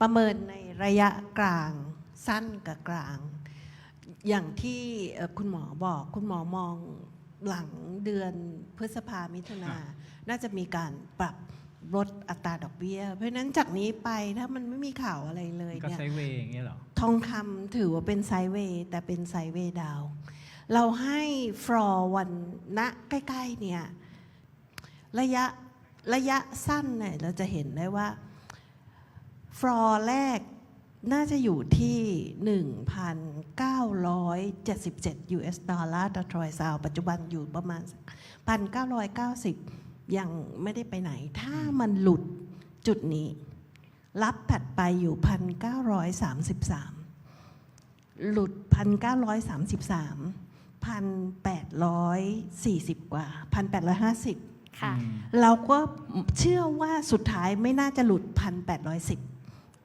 ประเมินในระยะกลางสั้นกับกลาง อย่างที่เอ่อคุณหมอบอกคุณหมอมองหลังเดือนพฤษภามิถุนาน่าจะมีการปรับลดอัตราดอกเบี้ย เพราะฉะนั้นจากนี้ไปถ้ามันไม่มีข่าวอะไรเลยก็เนี่ยไซด์เวย์อย่างเงี้ยเหรอทองคำถือว่าเป็นไซด์เวย์แต่เป็นไซด์เวย์ดาว เราให้ฟลอร์วันณใกล้ ๆ เนี่ย ระยะระยะสั้นเนี่ยเราจะเห็นได้ว่า ฟลอร์แรกน่าจะอยู่ที่ 1,977 US ดอลลาร์ต่อทรอยซาวปัจจุบันอยู่ประมาณ 1,990 ยังไม่ได้ไปไหน ถ้ามันหลุดจุดนี้ รับถัดไปอยู่ 1,933 หลุด 1,933 1,840 กว่า 1,850 ค่ะอืมเราก็เชื่อว่าสุดท้ายไม่น่าจะหลุด 1,810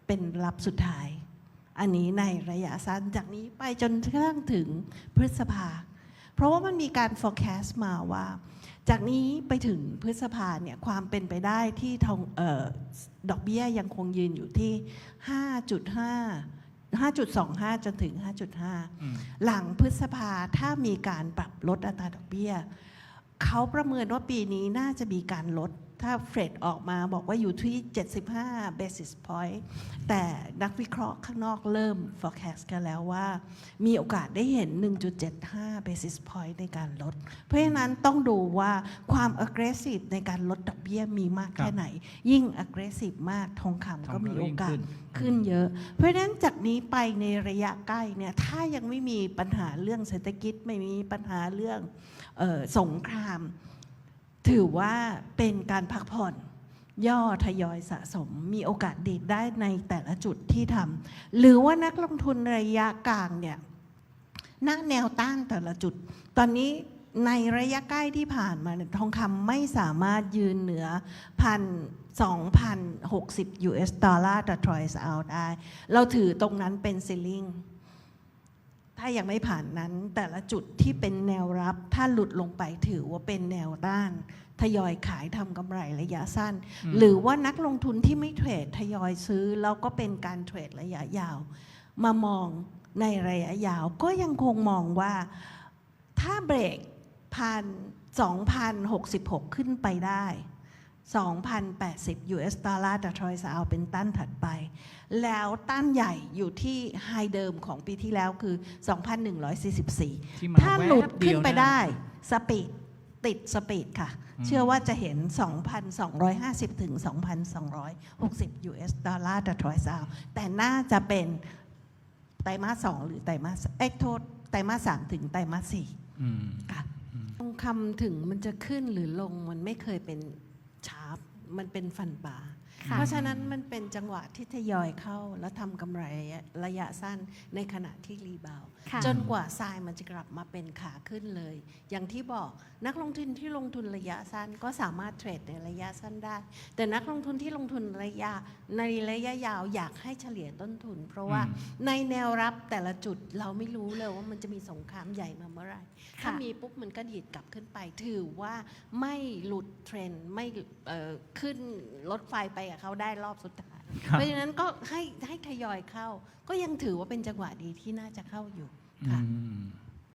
เป็นรับสุดท้าย อันนี้ในระยะสั้นจากนี้ไปจนกระทั่งถึงพฤษภา เพราะว่ามันมีการ forecast มาว่า จากนี้ไปถึงพฤษภาเนี่ยความเป็นไปได้ที่ทองเออดอกเบี้ยยังคงยืนอยู่ที่ 5.5 5.25 จนถึง 5.5อืมหลังพฤษภาถ้ามีการปรับลดอัตราดอกเบี้ย เขาประเมินว่าปีนี้น่าจะมีการลด ถ้าเฟดออกมาบอกว่าอยู่ที่ 75 basis point แต่นักวิเคราะห์ข้างนอกเริ่ม forecast กันแล้วว่า มีโอกาสได้เห็น 1.75 basis point ในการลด เพราะฉะนั้นต้องดูว่าความ aggressive ในการลดดอกเบี้ยมีมากแค่ไหน ยิ่ง aggressive มากทองคำก็มีโอกาสขึ้นเยอะ เพราะฉะนั้นจากนี้ไปในระยะใกล้เนี่ยถ้ายังไม่มีปัญหาเรื่องเศรษฐกิจไม่มีปัญหาเรื่องเออสงคราม ถือว่าเป็นการพักผ่อนย่อทยอยสะสมมีโอกาสดีดได้ในแต่ละจุดที่ทำหรือว่านักลงทุนระยะกลางเนี่ยหน้าแนวต้านแต่ละจุด ตอนนี้ในระยะใกล้ที่ผ่านมาทองคำไม่สามารถยืนเหนือพันสองพันหกสิบ US ดอลลาร์ต่อทรอยส์เอาได้ เราถือตรงนั้นเป็นซีลิง ถ้ายังไม่ผ่านนั้น แต่ละจุดที่เป็นแนวรับ ถ้าหลุดลงไปถือว่าเป็นแนวต้านทยอยขายทำกำไรระยะสั้นอืมหรือว่านักลงทุนที่ไม่เทรดทยอยซื้อ แล้วก็เป็นการเทรดระยะยาว มามองในระยะยาว ก็ยังคงมองว่าถ้าเบรกพัน2,066 ขึ้นไปได้ 2,080 US ดอลลาร์ต่อทรอยส์เอาเป็นต้านถัดไป แล้วต้านใหญ่อยู่ที่ไฮเดิมของปีที่แล้วคือ 2,144ที่มาถ้าหลุดแวบเดีขึ้ยนวไปนะได้สปีดติดสปีดค่ะอืมเชื่อว่าจะเห็น 2,250 ถึง 2,260 US ดอลลาร์ต่อทรอยส์เอาแต่น่าจะเป็นไตรมาส2หรือไตรมาสเอ็กโทษไตรมาส3ถึงไตรมาส4อืมค่ะทองคำถึงมันจะขึ้นหรือลงมันไม่เคยเป็น ชาร์ปมันเป็นฟันปลา เพราะฉะนั้นมันเป็นจังหวะที่ทยอยเข้า แล้วทำกำไรระยะสั้นในขณะที่รีบาวด์ค่ะ จนกว่าทรายมันจะกลับมาเป็นขาขึ้นเลย อย่างที่บอกนักลงทุนที่ลงทุนระยะสั้นก็สามารถเทรดในระยะสั้นได้ แต่นักลงทุนที่ลงทุนระยะในระยะยาวอยากให้เฉลี่ยต้นทุน เพราะว่าอืม ในแนวรับแต่ละจุดเราไม่รู้เลยว่ามันจะมีสงครามใหญ่มาเมื่อไหร่ ถ้ามีปุ๊บมันก็ดีดกลับขึ้นไป ถือว่าไม่หลุดเทรนด์ไม่เอ่อขึ้นรถไฟไปกับเขาได้รอบสุดท้าย ครับ เพราะฉะนั้นก็ให้ให้ทยอยเข้า ก็ยังถือว่าเป็นจังหวะดีที่น่าจะเข้าอยู่ค่ะ อืม